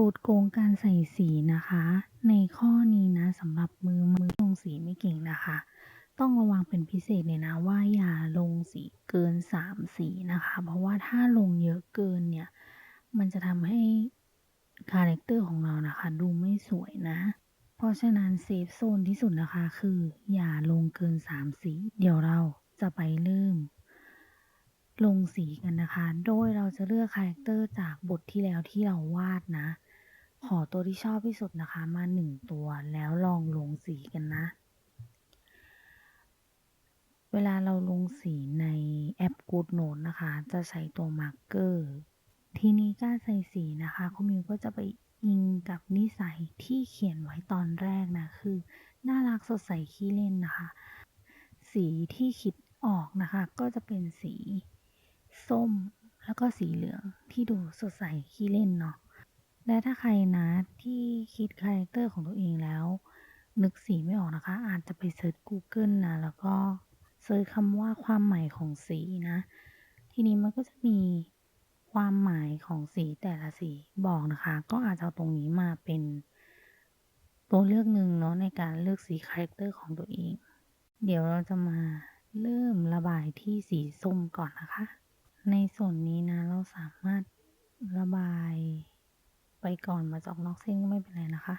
สูตรโกงการใส่สีนะคะ ในข้อนี้นะสำหรับมือมือลงสีไม่เก่งนะคะ ต้องระวังเป็นพิเศษเลยนะว่าอย่าลงสีเกิน 3 สีนะคะ เพราะว่าถ้าลงเยอะเกินเนี่ยมันจะทำให้คาแรคเตอร์ของเรานะคะดูไม่สวยนะ เพราะฉะนั้นเซฟโซนที่สุดนะคะคืออย่าลงเกิน 3 สี เดี๋ยวเราจะไปเริ่มลงสีกันนะคะ โดยเราจะเลือกคาแรคเตอร์จากบทที่แล้วที่เราวาดนะ ขอตัวที่ชอบที่สุดนะคะมาหนึ่งตัวแล้วลองลงสีกันนะ เวลาเราลงสีในแอป Good Note นะคะ จะใช้ตัวมาร์กเกอร์ ทีนี้การใส่สีนะคะคุณมิวก็จะไปอิงกับนิสัยที่เขียนไว้ตอนแรกนะคือ น่ารักสดใสขี้เล่นนะคะ สีที่คิดออกนะคะ ก็จะเป็นสี ส้มแล้วก็สีเหลืองที่ดูสดใสขี้เล่นเนาะ และถ้าใครนะที่คิดคาแรคเตอร์ของตัวเองแล้ว นึกสีไม่ออกนะคะ อาจจะไปเซิร์ช Google นะ แล้วก็เซิร์ชคำว่าความหมายของสีนะ ทีนี้มันก็จะมีความหมายของสีแต่ละสีบอกนะคะ ก็อาจจะเอาตรงนี้มาเป็นตัวเลือกหนึ่งเนาะในการเลือกสีคาแรคเตอร์ของตัวเอง เดี๋ยวเราจะมาเริ่มระบายที่สีส้มก่อนนะคะ ในส่วนนี้นะเราสามารถระบาย ไปก่อนมาจากนอกเส้นก็ไม่เป็นไรนะคะ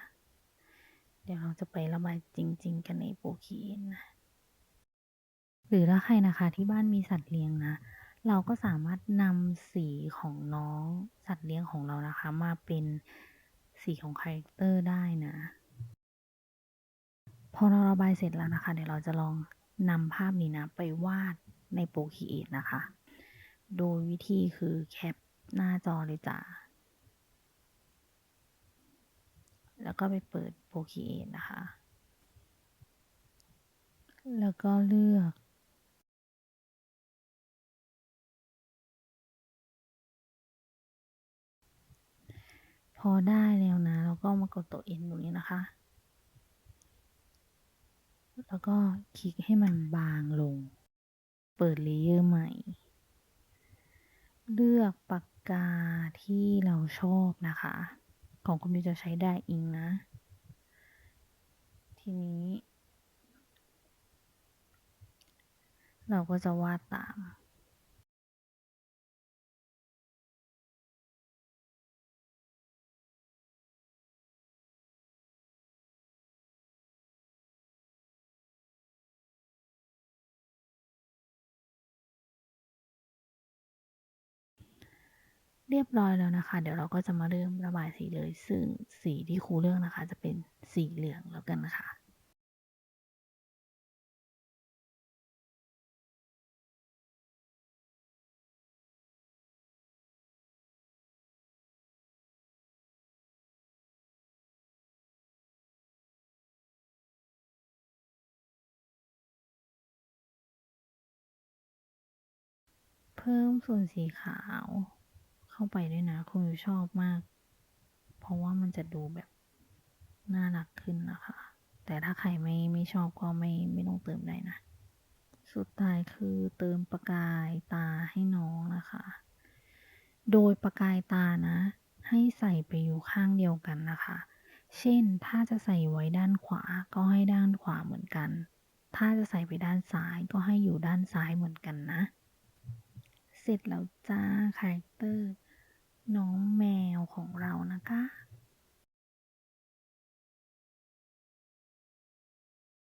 เดี๋ยวเราจะไประบายจริง ๆ กันในโปรคีนนะหรือถ้าใครนะคะที่บ้านมีสัตว์เลี้ยงนะ เราก็สามารถนำสีของน้องสัตว์เลี้ยงของเรานะคะ มาเป็นสีของคาแรคเตอร์ได้นะ พอเราระบายเสร็จแล้วนะคะ เดี๋ยวเราจะลองนำภาพนี้นะ ไปวาดในโปรคีเอทนะคะ โดยวิธีคือแคปหน้าจอเลยจ้ะ แล้วก็ไปเปิดโปรคีเอทนะคะ แล้วก็เลือกพอได้แล้วนะเราก็มากดตัว N ตรงนี้นะคะ แล้วก็คลิกให้มันบางลง เปิดเลเยอร์ใหม่ เลือกปากกาที่เราชอบนะคะ ของคุณมิวจะใช้ได้อิงนะ ทีนี้ เราก็จะวาดตาม เรียบร้อยแล้วนะคะ เดี๋ยวเราก็จะมาเริ่มระบายสีเลย ซึ่งสีที่ครูเลือกนะคะ จะเป็นสีเหลืองแล้วกันนะคะเพิ่มส่วนสีขาว เข้าไปด้วยนะคุณมิวชอบมาก เพราะว่ามันจะดูแบบน่ารักขึ้นนะคะ แต่ถ้าใครไม่ไม่ชอบก็ไม่ไม่ต้องเติมได้นะ สุดท้ายคือเติมประกายตาให้น้องนะคะ โดยประกายตานะ ให้ใส่ไปอยู่ข้างเดียวกันนะคะ เช่นถ้าจะใส่ไว้ด้านขวาก็ให้ด้านขวาเหมือนกัน ถ้าจะใส่ไปด้านซ้ายก็ให้อยู่ด้านซ้ายเหมือนกันนะ เสร็จแล้วจ้าคาแรคเตอร์ น้